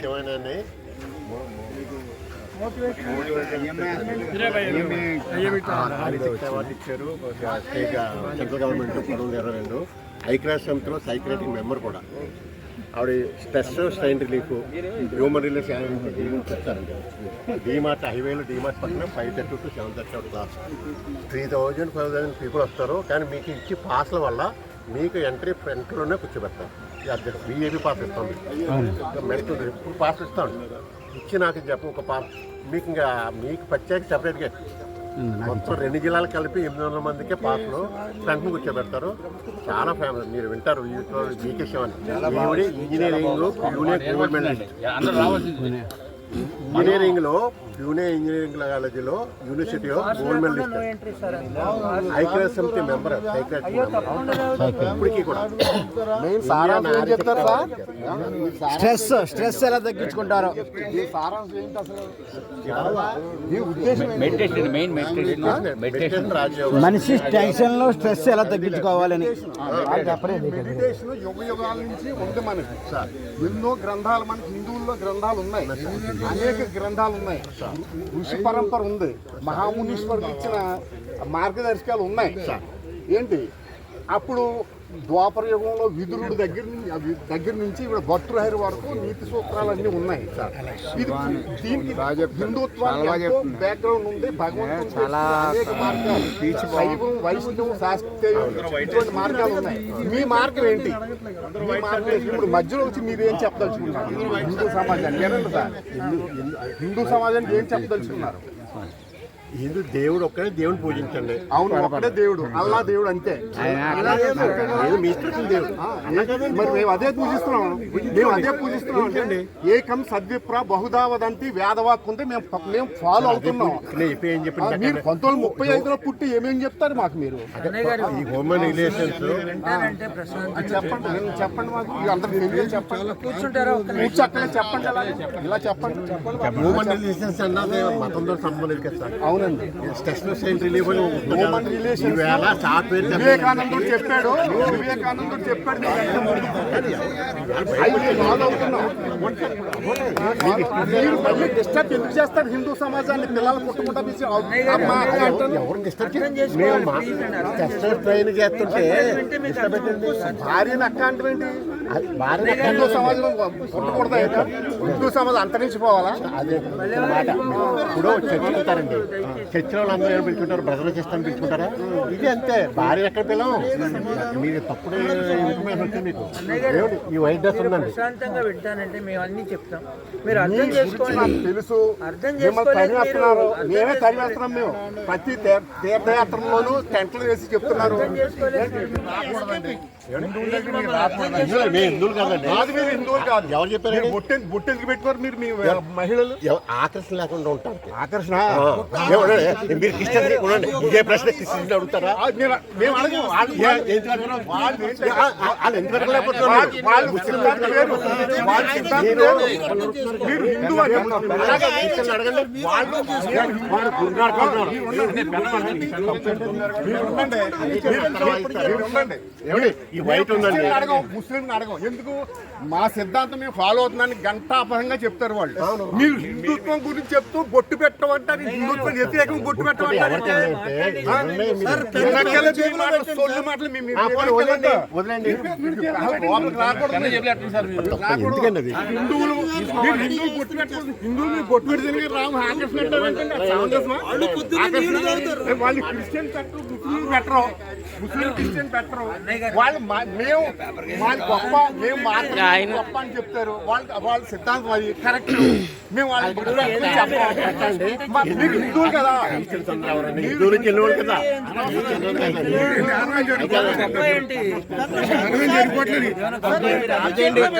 శివానాన్ని award ఇచ్చారు state central government పంతొమ్మిది ఇరవై రెండు. ఐక్యరాజ్య సమితిలో సైక్రేటిక్ మెంబర్ కూడా. ఆవిడ stress strain relief human relief చెప్తారండి డీమార్ట్ హైవేలో డీమార్ట్ పక్కన five thirty to seven thirty out class. Three thousand five thousand people వస్తారు. కానీ మీకు ఇచ్చి పాస్ల వల్ల మీకు ఎంట్రీ ఫ్రంట్లోనే కూర్చోబెడతారు. బీఏపీ పాస్ ఇస్తాం. మెడికల్ ఇప్పుడు పాస్ ఇస్తాం. ఇచ్చి నాకు చెప్ప ఒక పాస్. మీకు ఇంకా మీకు ప్రత్యేక సపరేట్గా మొత్తం రెండు జిల్లాలు కలిపి ఎనిమిది వందల మందికే పాస్లు ఫ్రంట్ కూర్చోబెడతారు. చాలా ఫేమస్ మీరు వింటారు. జీకే శివన్ ఈవిడ ఇంజనీరింగ్ యూనియన్ గోల్డ్ మెడలిస్ట్ అందరూ రావాల్సింది ఇంజనీరింగ్లో పూణే ఇంజనీరింగ్ కాలేజీలో యూనివర్సిటీలో గోల్డ్ మెడలిస్ట్ ఐక్యరాజ్య సమితి మెంబర్ ఇప్పటికీ కూడా. చెప్తారు సార్? స్ట్రెస్ స్ట్రెస్ ఎలా తగ్గించుకుంటారో. మెడిటేషన్ మెయిన్ మెడిటేషన్ మెడిటేషన్ రాజయోగం. మనిషి టెన్షన్లో స్ట్రెస్ ఎలా తగ్గించుకోవాలని. మెడిటేషన్ యుగ యుగాల నుంచి ఉంది మనకి. ఎన్నో గ్రంథాలు మనకి హిందువుల్లో గ్రంథాలు ఉన్నాయి. అనేక గ్రంథాలు ఉన్నాయి. ఋషి పరంపర ఉంది. మహామునీశ్వరుడు ఇచ్చిన మార్గదర్శకాలు ఉన్నాయి. ఏంటి? అప్పుడు ద్వాపర యుగంలో విదురుడు దగ్గర నుంచి దగ్గర నుంచి ఇప్పుడు భట్టుహరి వరకు నీతి సూత్రాలు అన్నీ ఉన్నాయి ఇది దీనికి హిందుత్వానికి బ్యాక్గ్రౌండ్ ఉంది. భగవంతుడు అనేక మార్గాలు. శైవం వైష్ణవం శాస్త్రీయం ఇటువంటి మార్గాలు ఉన్నాయి. మీ మార్గం ఏంటి? మీ మార్గం? ఇప్పుడు మధ్యలో వచ్చి మీరు ఏం చెప్పదలుచుకున్నారు? హిందూ సమాజానికి సార్? హిందూ సమాజానికి ఏం చెప్పదలుచుకున్నారు? హిందూ దేవుడు ఒక్కడే దేవుని పూజించండి. అవును ఒకటే దేవుడు. అల్లా దేవుడు అంతే. లేదు మీ దేవుడు. మరి మేము అదే పూజిస్తున్నాం. మేము అదే పూజిస్తున్నాం. అంటే ఏకం సద్విప్ర బహుదా వదంతి వేదవాక్ ఉంది మేము మేము ఫాలో అవుతున్నాం. ఏం ఆ, చెప్పింది మీరు పంతొమ్మిది ముప్పై ఐదులో పుట్టి ఏమేం చెప్తారు మాకు మీరు? ఈ హ్యూమన్ రిలేషన్స్ చెప్పండి. చెప్పండి మాకు. అందరికి తెలియదు. చెప్పండి. కూర్చుంటారా కూర్చోక్కలే చెప్పండి అలా ఇలా చెప్పండి. చెప్పండి హ్యూమన్ రిలేషన్స్ అన్నది మతంతో సంబంధం కదా వివేకానందుడు చెప్పాడు. వివేకానందుడు చెప్పాడు. మీరు మళ్ళీ డిస్టర్బ్ ఎందుకు చేస్తారు హిందూ సమాజాన్ని? పిల్లలు పుట్టుకుంటా ట్రైన్ చేస్తుంటే భార్యని అక్క అంటే ఏంటి? భార్య హిందూ సమాజం పుట్టకూడదా? హిందూ సమాజం అంతరించిపోవాలా? అదే. ఇప్పుడు చర్చలు వెళ్తారండి చర్చలో అందరూ ఏం పిలుచుకుంటారు? బ్రదర్ సిస్టర్ పిలుచుకుంటారా? ఇది అంతే. భార్య ఎక్కడ పిల్లలు మీరు తప్పుడు ఇన్ఫర్మేషన్ వచ్చింది మీకు? ఈ వైట్ డ్రెస్ ఉందండి. ప్రశాంతంగా వింటానంటే మేము అన్ని చెప్తాం. మీరు అర్థం చేసుకోండి. తెలుసు. అర్థం చేసుకోలేదు మేమే తరివేస్తున్నాం మేము. ప్రతి తీర్థయాత్రలోనూ టెంట్లు వేసి చెప్తున్నారు. మేము హిందువులు కాదండి. కాదు మీరు హిందువులు కాదు. ఎవరు చెప్పారండి? మీరు బొట్టె బొట్టెందుకు పెట్టుకోరు మీరు మీ మహిళలు? ఆకర్షణ లేకుండా ఉంటారు. ఆకర్షణ? మీరు క్రిస్టియన్ ఉండండి. ఇదే ప్రశ్న క్రిస్టియన్ అడుగుతారా? మేము అడగము. వాళ్ళు ఎందుకు? వాళ్ళు మీరు? హిందూ అని అడగండి. వాళ్ళు. మీరు ఉండండి. మీరు ఉండండి. ఏమండి? ఈ వైట్ ఉందండి. అడగం ముస్లింని అడగం. ఎందుకు? మా సిద్ధాంతం మేము ఫాలో అవుతున్నాన్ని గంటాపరంగా చెప్తారు వాళ్ళు. మీరు హిందుత్వం గురించి చెప్తూ బొట్టు పెట్టమంటారు హిందుత్వం వ్యతిరేకం బొట్టు పెట్టమంటారు హిందువులు మీరు హిందువులు బొట్టు పెట్టకూడదు. హిందువులు మీరు బొట్టు పెడితే రాము? ఆకర్షణ? వాళ్ళు క్రిస్టియన్ పెట్టరు ముస్లిం పెట్టరు. ముస్లిం క్రిస్టియన్ పెట్టరు. వాళ్ళు మేము మాది గొప్ప మేము మాత్రమే గొప్ప అని చెప్తారు. వాళ్ళ వాళ్ళ సిద్ధాంతం అది. కరెక్ట్ మేము వాళ్ళ మీరు హిందువులు కదా. హిందువులకి వెళ్ళేవాళ్ళు కదా. జ్ఞానం